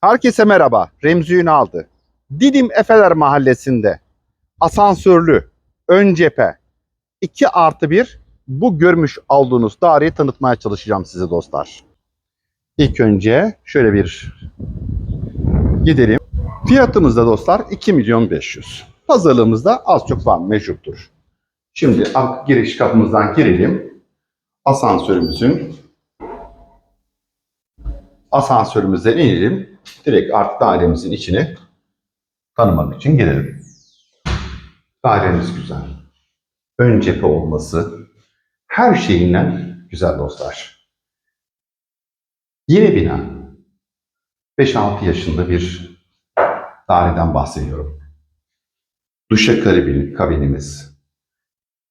Herkese merhaba. Remzi Ünal'dı. Didim Efeler Mahallesi'nde asansörlü ön cephe 2 artı 1 bu görmüş olduğunuz daireyi tanıtmaya çalışacağım size dostlar. İlk önce şöyle bir gidelim. Fiyatımız da dostlar 2 milyon 500. Pazarlığımızda az çok var mevcuttur. Şimdi giriş kapımızdan girelim. Asansörümüzün asansörümüzden inelim. Direkt artık dairemizin içine tanımak için girelim. Dairemiz güzel. Ön cephe olması her şeyinden güzel dostlar. Yeni bina. 5-6 yaşında bir daireden bahsediyorum. Duşakabin kabinimiz,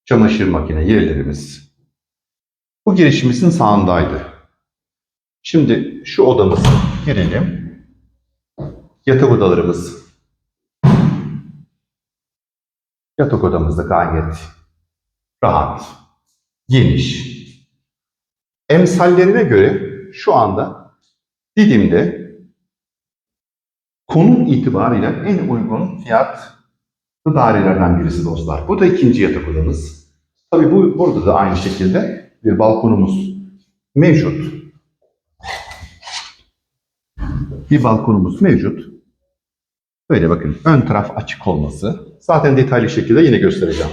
çamaşır makine yerlerimiz. Bu girişimizin sağındaydı. Şimdi şu odamıza girelim. Yatak odalarımız. Yatak odamızda gayet rahat, geniş. Emsallerine göre şu anda Didim'de konum itibariyle en uygun fiyat dairelerden birisi dostlar. Bu da ikinci yatak odamız. Tabii bu burada da aynı şekilde bir balkonumuz mevcut. Bir balkonumuz mevcut. Böyle bakın ön taraf açık olması. Zaten detaylı şekilde yine göstereceğim.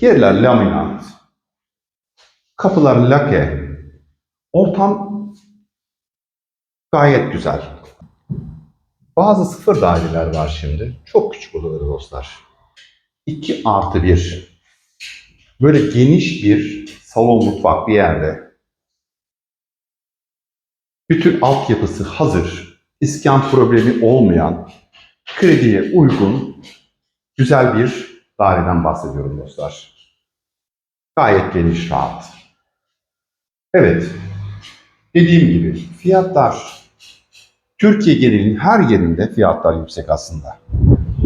Yerler laminat. Kapılar lake. Ortam gayet güzel. Bazı sıfır daireler var şimdi. Çok küçük odaları dostlar. 2 artı 1. Böyle geniş bir salon mutfak bir yerde. Bütün altyapısı hazır. İskan problemi olmayan, krediye uygun, güzel bir daireden bahsediyorum dostlar. Gayet geniş, rahat. Evet, dediğim gibi fiyatlar Türkiye genelinin her yerinde fiyatlar yüksek aslında.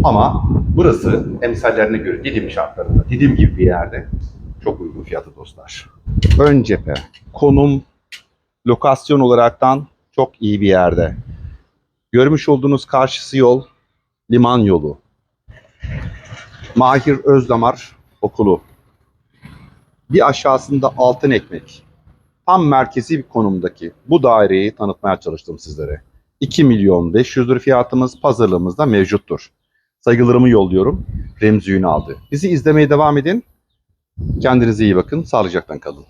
Ama burası emsallerine göre Didim şartlarında, Didim gibi bir yerde çok uygun fiyatı dostlar. Ön cephe, konum, lokasyon olaraktan çok iyi bir yerde. Görmüş olduğunuz karşısı yol, liman yolu. Mahir Özdamar Okulu. Bir aşağısında Altın Ekmek. Tam merkezi bir konumdaki bu daireyi tanıtmaya çalıştım sizlere. 2 milyon 500 lira fiyatımız pazarlığımızda mevcuttur. Saygılarımı yolluyorum. Remzi Ünal'dı. Bizi izlemeye devam edin. Kendinize iyi bakın. Sağlıcakla kalın.